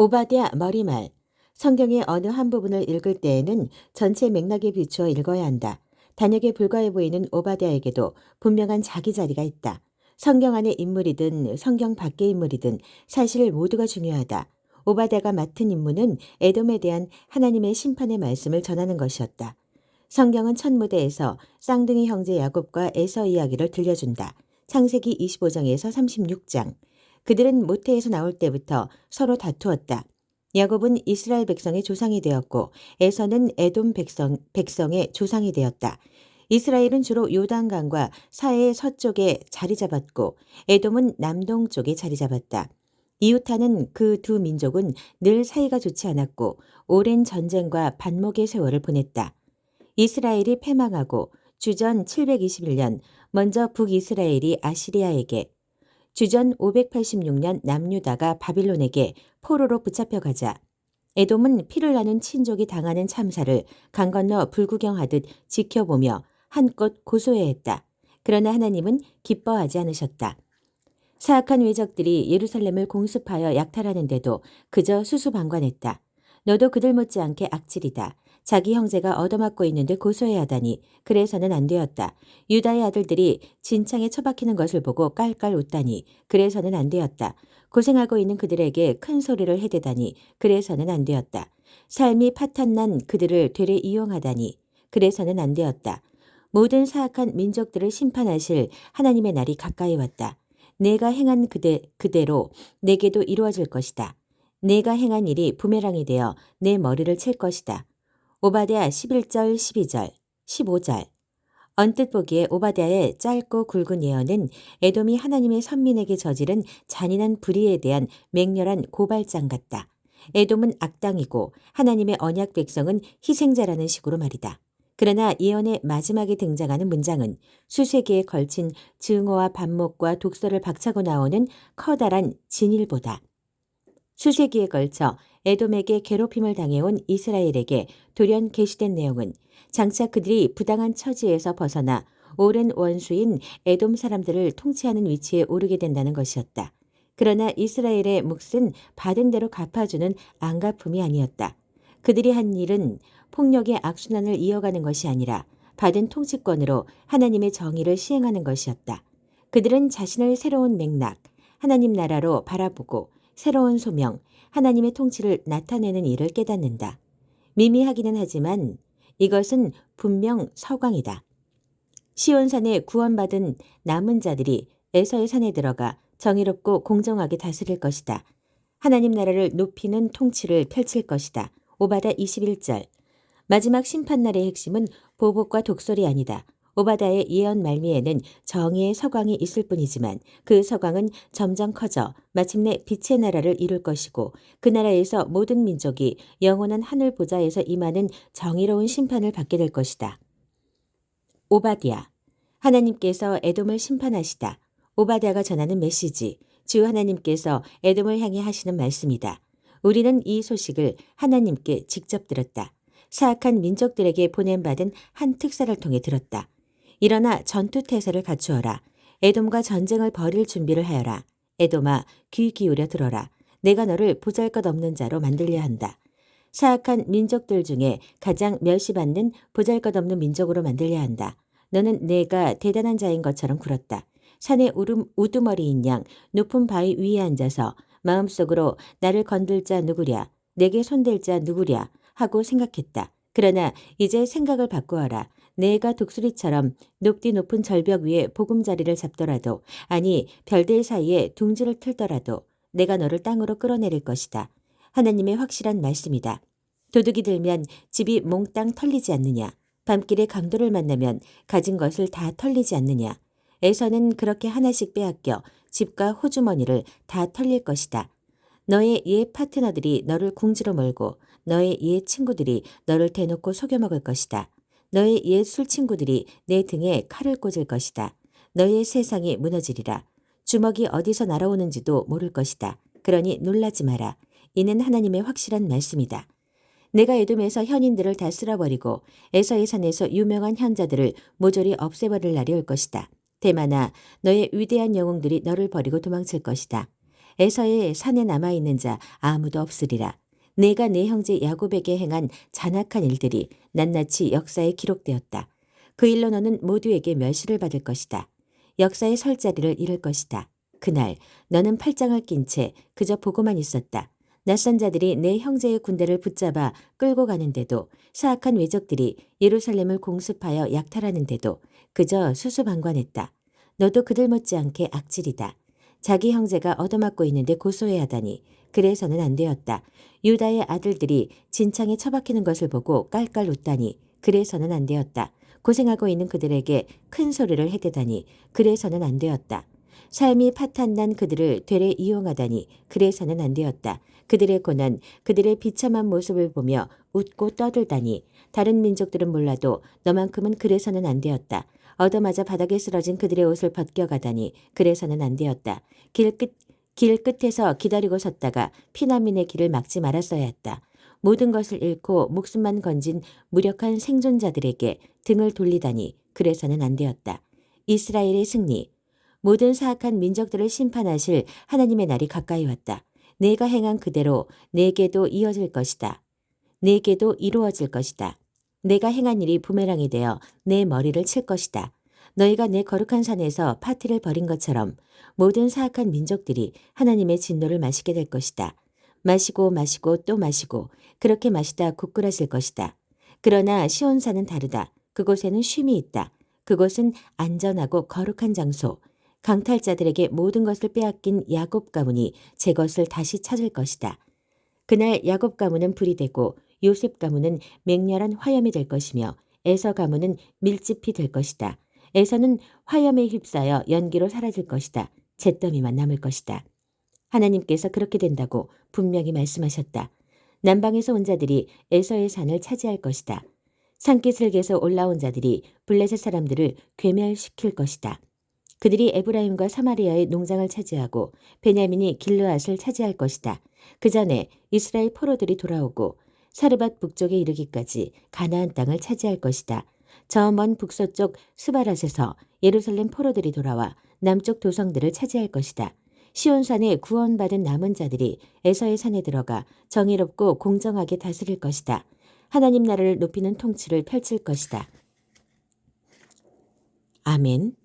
오바댜 머리말 성경의 어느 한 부분을 읽을 때에는 전체 맥락에 비추어 읽어야 한다. 단역에 불과해 보이는 오바댜에게도 분명한 자기 자리가 있다. 성경 안의 인물이든 성경 밖의 인물이든 사실 모두가 중요하다. 오바댜가 맡은 임무는 에돔에 대한 하나님의 심판의 말씀을 전하는 것이었다. 성경은 첫 무대에서 쌍둥이 형제 야곱과 에서 이야기를 들려준다. 창세기 25장에서 36장. 그들은 모태에서 나올 때부터 서로 다투었다. 야곱은 이스라엘 백성의 조상이 되었고 에서는 에돔 백성, 백성의 조상이 되었다. 이스라엘은 주로 요단강과 사해의 서쪽에 자리 잡았고 에돔은 남동쪽에 자리 잡았다. 이웃하는 그 두 민족은 늘 사이가 좋지 않았고 오랜 전쟁과 반목의 세월을 보냈다. 이스라엘이 패망하고 주전 721년 먼저 북이스라엘이 아시리아에게 주전 586년 남유다가 바빌론에게 포로로 붙잡혀가자 에돔은 피를 나눈 친족이 당하는 참사를 강 건너 불구경하듯 지켜보며 한껏 고소해했다. 그러나 하나님은 기뻐하지 않으셨다. 사악한 외적들이 예루살렘을 공습하여 약탈하는데도 그저 수수방관했다. 너도 그들 못지않게 악질이다. 자기 형제가 얻어맞고 있는데 고소해야 하다니 그래서는 안 되었다. 유다의 아들들이 진창에 처박히는 것을 보고 깔깔 웃다니 그래서는 안 되었다. 고생하고 있는 그들에게 큰 소리를 해대다니 그래서는 안 되었다. 삶이 파탄난 그들을 되레 이용하다니 그래서는 안 되었다. 모든 사악한 민족들을 심판하실 하나님의 날이 가까이 왔다. 내가 행한 그대, 그대로 내게도 이루어질 것이다. 내가 행한 일이 부메랑이 되어 내 머리를 칠 것이다. 오바댜 11절 12절 15절 언뜻 보기에 오바댜의 짧고 굵은 예언은 에돔이 하나님의 선민에게 저지른 잔인한 불의에 대한 맹렬한 고발장 같다. 에돔은 악당이고 하나님의 언약 백성은 희생자라는 식으로 말이다. 그러나 예언의 마지막에 등장하는 문장은 수세기에 걸친 증오와 반목과 독서를 박차고 나오는 커다란 진일보다 수세기에 걸쳐 에돔에게 괴롭힘을 당해온 이스라엘에게 돌연 게시된 내용은 장차 그들이 부당한 처지에서 벗어나 오랜 원수인 에돔 사람들을 통치하는 위치에 오르게 된다는 것이었다. 그러나 이스라엘의 몫은 받은 대로 갚아주는 안갚음이 아니었다. 그들이 한 일은 폭력의 악순환을 이어가는 것이 아니라 받은 통치권으로 하나님의 정의를 시행하는 것이었다. 그들은 자신을 새로운 맥락, 하나님 나라로 바라보고 새로운 소명, 하나님의 통치를 나타내는 일을 깨닫는다. 미미하기는 하지만 이것은 분명 서광이다. 시온산에 구원받은 남은 자들이 에서의 산에 들어가 정의롭고 공정하게 다스릴 것이다. 하나님 나라를 높이는 통치를 펼칠 것이다. 오바다 21절. 마지막 심판날의 핵심은 보복과 독설이 아니다. 오바다의 예언 말미에는 정의의 서광이 있을 뿐이지만 그 서광은 점점 커져 마침내 빛의 나라를 이룰 것이고 그 나라에서 모든 민족이 영원한 하늘 보좌에서 임하는 정의로운 심판을 받게 될 것이다. 오바디아 하나님께서 에돔을 심판하시다. 오바디아가 전하는 메시지 주 하나님께서 에돔을 향해 하시는 말씀이다. 우리는 이 소식을 하나님께 직접 들었다. 사악한 민족들에게 보냄받은 한 특사를 통해 들었다. 일어나 전투 태세를 갖추어라. 에돔과 전쟁을 벌일 준비를 하여라. 에돔아 귀 기울여 들어라. 내가 너를 보잘것없는 자로 만들려 한다. 사악한 민족들 중에 가장 멸시받는 보잘것없는 민족으로 만들려 한다. 너는 내가 대단한 자인 것처럼 굴었다. 산의 우름, 우두머리인 양 높은 바위 위에 앉아서 마음속으로 나를 건들 자 누구랴 내게 손댈 자 누구랴 하고 생각했다. 그러나 이제 생각을 바꾸어라. 내가 독수리처럼 높디 높은 절벽 위에 보금자리를 잡더라도 아니 별들 사이에 둥지를 틀더라도 내가 너를 땅으로 끌어내릴 것이다. 하나님의 확실한 말씀이다. 도둑이 들면 집이 몽땅 털리지 않느냐. 밤길에 강도를 만나면 가진 것을 다 털리지 않느냐. 에서는 그렇게 하나씩 빼앗겨 집과 호주머니를 다 털릴 것이다. 너의 옛 파트너들이 너를 궁지로 몰고 너의 옛 친구들이 너를 대놓고 속여먹을 것이다. 너의 옛 술친구들이 내 등에 칼을 꽂을 것이다. 너의 세상이 무너지리라. 주먹이 어디서 날아오는지도 모를 것이다. 그러니 놀라지 마라. 이는 하나님의 확실한 말씀이다. 내가 에돔에서 현인들을 다 쓸어버리고 에서의 산에서 유명한 현자들을 모조리 없애버릴 날이 올 것이다. 대만아, 너의 위대한 영웅들이 너를 버리고 도망칠 것이다. 에서의 산에 남아 있는 자 아무도 없으리라. 내가 내 형제 야곱에게 행한 잔악한 일들이 낱낱이 역사에 기록되었다. 그 일로 너는 모두에게 멸시를 받을 것이다. 역사의 설 자리를 잃을 것이다. 그날 너는 팔짱을 낀 채 그저 보고만 있었다. 낯선 자들이 내 형제의 군대를 붙잡아 끌고 가는데도 사악한 외적들이 예루살렘을 공습하여 약탈하는데도 그저 수수방관했다. 너도 그들 못지않게 악질이다. 자기 형제가 얻어맞고 있는데 고소해야 하다니 그래서는 안 되었다. 유다의 아들들이 진창에 처박히는 것을 보고 깔깔 웃다니 그래서는 안 되었다. 고생하고 있는 그들에게 큰 소리를 해대다니 그래서는 안 되었다. 삶이 파탄난 그들을 되레 이용하다니 그래서는 안 되었다. 그들의 고난, 그들의 비참한 모습을 보며 웃고 떠들다니 다른 민족들은 몰라도 너만큼은 그래서는 안 되었다. 얻어맞아 바닥에 쓰러진 그들의 옷을 벗겨가다니 그래서는 안 되었다. 길 끝, 길 끝에서 기다리고 섰다가 피난민의 길을 막지 말았어야 했다. 모든 것을 잃고 목숨만 건진 무력한 생존자들에게 등을 돌리다니 그래서는 안 되었다. 이스라엘의 승리. 모든 사악한 민족들을 심판하실 하나님의 날이 가까이 왔다. 내가 행한 그대로 내게도 이어질 것이다. 내게도 이루어질 것이다. 내가 행한 일이 부메랑이 되어 내 머리를 칠 것이다. 너희가 내 거룩한 산에서 파티를 벌인 것처럼 모든 사악한 민족들이 하나님의 진노를 마시게 될 것이다. 마시고 마시고 또 마시고 그렇게 마시다 굳그라질 것이다. 그러나 시온산은 다르다. 그곳에는 쉼이 있다. 그곳은 안전하고 거룩한 장소. 강탈자들에게 모든 것을 빼앗긴 야곱 가문이 제 것을 다시 찾을 것이다. 그날 야곱 가문은 불이 되고 요셉 가문은 맹렬한 화염이 될 것이며 에서 가문은 밀집이 될 것이다. 에서는 화염에 휩싸여 연기로 사라질 것이다. 잿더미만 남을 것이다. 하나님께서 그렇게 된다고 분명히 말씀하셨다. 남방에서 온 자들이 에서의 산을 차지할 것이다. 산기슭에서 올라온 자들이 블레셋 사람들을 괴멸시킬 것이다. 그들이 에브라임과 사마리아의 농장을 차지하고 베냐민이 길르앗을 차지할 것이다. 그 전에 이스라엘 포로들이 돌아오고 사르밧 북쪽에 이르기까지 가나안 땅을 차지할 것이다. 저 먼 북서쪽 스바랏에서 예루살렘 포로들이 돌아와 남쪽 도성들을 차지할 것이다. 시온산에 구원받은 남은 자들이 에서의 산에 들어가 정의롭고 공정하게 다스릴 것이다. 하나님 나라를 높이는 통치를 펼칠 것이다. 아멘.